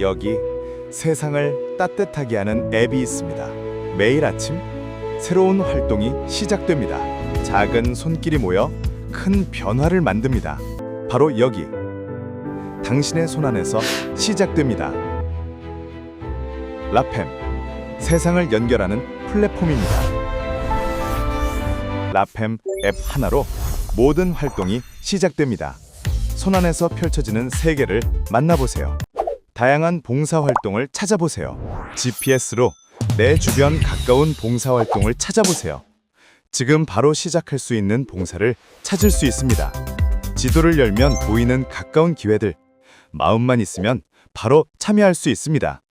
여기 세상을 따뜻하게 하는 앱이 있습니다. 매일 아침 새로운 활동이 시작됩니다. 작은 손길이 모여 큰 변화를 만듭니다. 바로 여기 당신의 손 안에서 시작됩니다. 라펜 세상을 연결하는 플랫폼입니다. 라펜 앱 하나로 모든 활동이 시작됩니다. 손 안에서 펼쳐지는 세계를 만나보세요. 다양한 봉사 활동을 찾아보세요. GPS로 내 주변 가까운 봉사 활동을 찾아보세요. 지금 바로 시작할 수 있는 봉사를 찾을 수 있습니다. 지도를 열면 보이는 가까운 기회들, 마음만 있으면 바로 참여할 수 있습니다.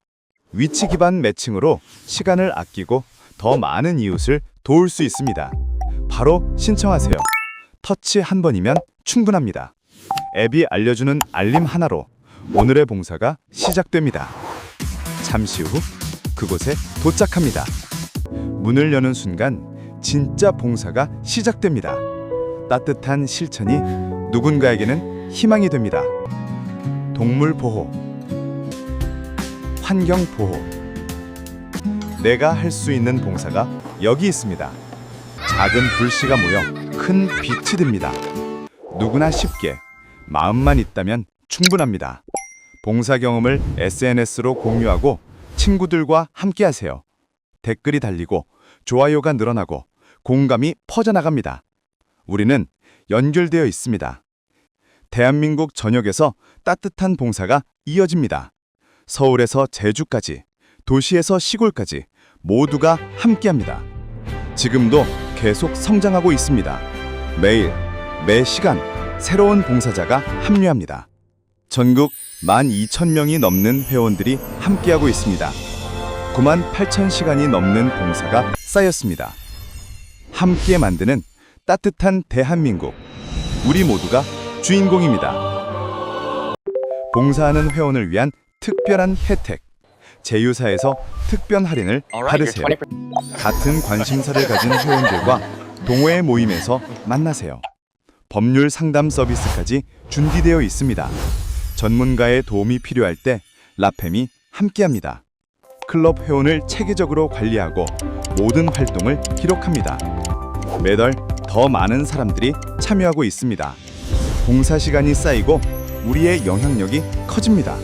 위치 기반 매칭으로 시간을 아끼고 더 많은 이웃을 도울 수 있습니다. 바로 신청하세요. 터치 한 번이면 충분합니다. 앱이 알려주는 알림 하나로 오늘의 봉사가 시작됩니다. 잠시 후 그곳에 도착합니다. 문을 여는 순간 진짜 봉사가 시작됩니다. 따뜻한 실천이 누군가에게는 희망이 됩니다. 동물 보호, 환경 보호. 내가 할 수 있는 봉사가 여기 있습니다. 작은 불씨가 모여 큰 빛이 됩니다. 누구나 쉽게 마음만 있다면 충분합니다. 봉사 경험을 SNS로 공유하고 친구들과 함께 하세요. 댓글이 달리고 좋아요가 늘어나고 공감이 퍼져나갑니다. 우리는 연결되어 있습니다. 대한민국 전역에서 따뜻한 봉사가 이어집니다. 서울에서 제주까지, 도시에서 시골까지 모두가 함께합니다. 지금도 계속 성장하고 있습니다. 매일, 매 시간 새로운 봉사자가 합류합니다. 전국 12,000명이 넘는 회원들이 함께하고 있습니다. 9만 8천 시간이 넘는 봉사가 쌓였습니다. 함께 만드는 따뜻한 대한민국. 우리 모두가 주인공입니다. 봉사하는 회원을 위한 특별한 혜택. 제휴사에서 특별 할인을 받으세요. 같은 관심사를 가진 회원들과 동호회 모임에서 만나세요. 법률 상담 서비스까지 준비되어 있습니다. 전문가의 도움이 필요할 때 라팸이 함께합니다. 클럽 회원을 체계적으로 관리하고 모든 활동을 기록합니다. 매달 더 많은 사람들이 참여하고 있습니다. 봉사 시간이 쌓이고 우리의 영향력이 커집니다.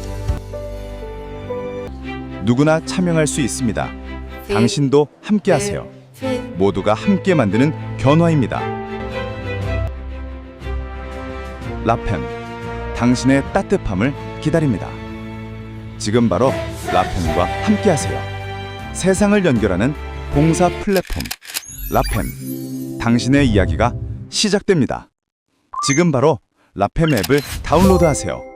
누구나 참여할 수 있습니다. 당신도 함께하세요. 모두가 함께 만드는 변화입니다. 라펜, 당신의 따뜻함을 기다립니다. 지금 바로 라펜과 함께하세요. 세상을 연결하는 봉사 플랫폼 라펜, 당신의 이야기가 시작됩니다. 지금 바로 라펜 앱을 다운로드하세요.